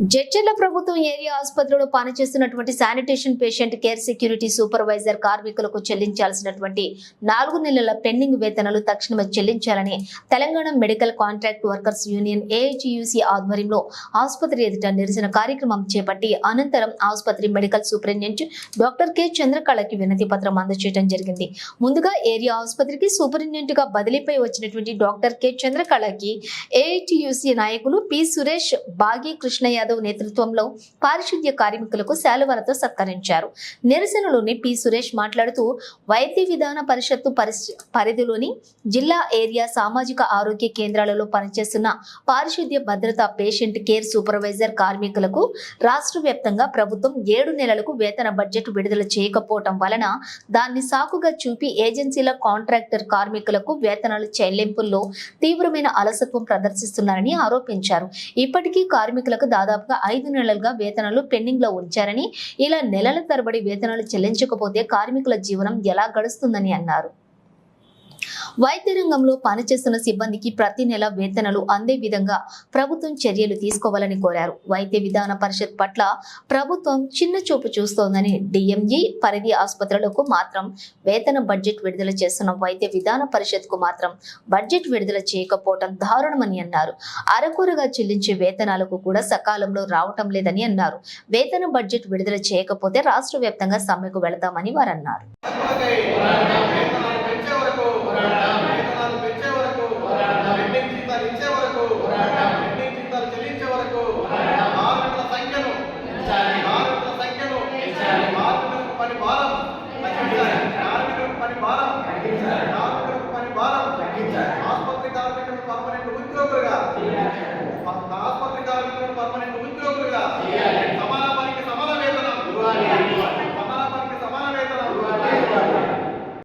జడ్చర్ల ప్రభుత్వం ఏరియా ఆసుపత్రిలో పనిచేస్తున్నటువంటి sanitation patient care security supervisor కార్మికులకు చెల్లించాల్సినటువంటి నాలుగు నెలల పెండింగ్ వేతనాలు తక్షణమే చెల్లించాలని Telangana medical contract workers union AHUC ఆధ్వర్యంలో ఆసుపత్రి ఎదుట నిరసన కార్యక్రమం చేపట్టి అనంతరం ఆసుపత్రి మెడికల్ సూపరింటెండెంట్ డాక్టర్ కె చంద్రకళకి వినతి పత్రం అందజేయడం జరిగింది. ముందుగా ఏరియా ఆసుపత్రికి సూపరింటెండెంట్గా బదిలీపై వచ్చినటువంటి డాక్టర్ కె చంద్రకళకి ఏహెచ్యూసీ నాయకులు పి సురేష్ బాగి కృష్ణ యాదవ్ నేతృత్వంలో పారిశుద్ధ్య కార్మికులకు శాలువలతో సత్కరించారు. నిరసనలోని పి. సురేష్ మాట్లాడుతూ వైద్య విధాన పరిషత్తు పరిధిలోని జిల్లా ఏరియా సామాజిక ఆరోగ్య కేంద్రాలలో పనిచేస్తున్న పారిశుద్ధ్య భద్రత పేషెంట్ కేర్ సూపర్వైజర్ కార్మికులకు రాష్ట్ర వ్యాప్తంగా ప్రభుత్వం ఏడు నెలలకు వేతన బడ్జెట్ విడుదల చేయకపోవటం వలన దాన్ని సాకుగా చూపి ఏజెన్సీల కాంట్రాక్టర్ కార్మికులకు వేతనాల చెల్లింపుల్లో తీవ్రమైన అలసత్వం ప్రదర్శిస్తున్నారని ఆరోపించారు. ఇప్పటికీ కార్మికులకు దాదాపుగా ఐదు నెలలుగా వేతనాలు పెండింగ్లో ఉంచారని ఇలా నెలల తరబడి వేతనాలు చెల్లించకపోతే కార్మికుల జీవనం ఎలా గడుస్తుందని అన్నారు. వైద్య రంగంలో పనిచేస్తున్న సిబ్బందికి ప్రతి నెల వేతనాలు అందే విధంగా ప్రభుత్వం చర్యలు తీసుకోవాలని కోరారు. వైద్య విధాన పరిషత్ పట్ల ప్రభుత్వం చిన్న చూపు చూస్తోందని డిఎంజీ పరిధి ఆసుపత్రులకు మాత్రం వేతన బడ్జెట్ విడుదల చేస్తున్న వైద్య విధాన పరిషత్కు మాత్రం బడ్జెట్ విడుదల చేయకపోవటం దారుణమని అన్నారు. అరకొరగా చెల్లించే వేతనాలకు కూడా సకాలంలో రావటం లేదని అన్నారు. వేతన బడ్జెట్ విడుదల చేయకపోతే రాష్ట్ర వ్యాప్తంగా సమ్మెకు వెళతామని వారు అన్నారు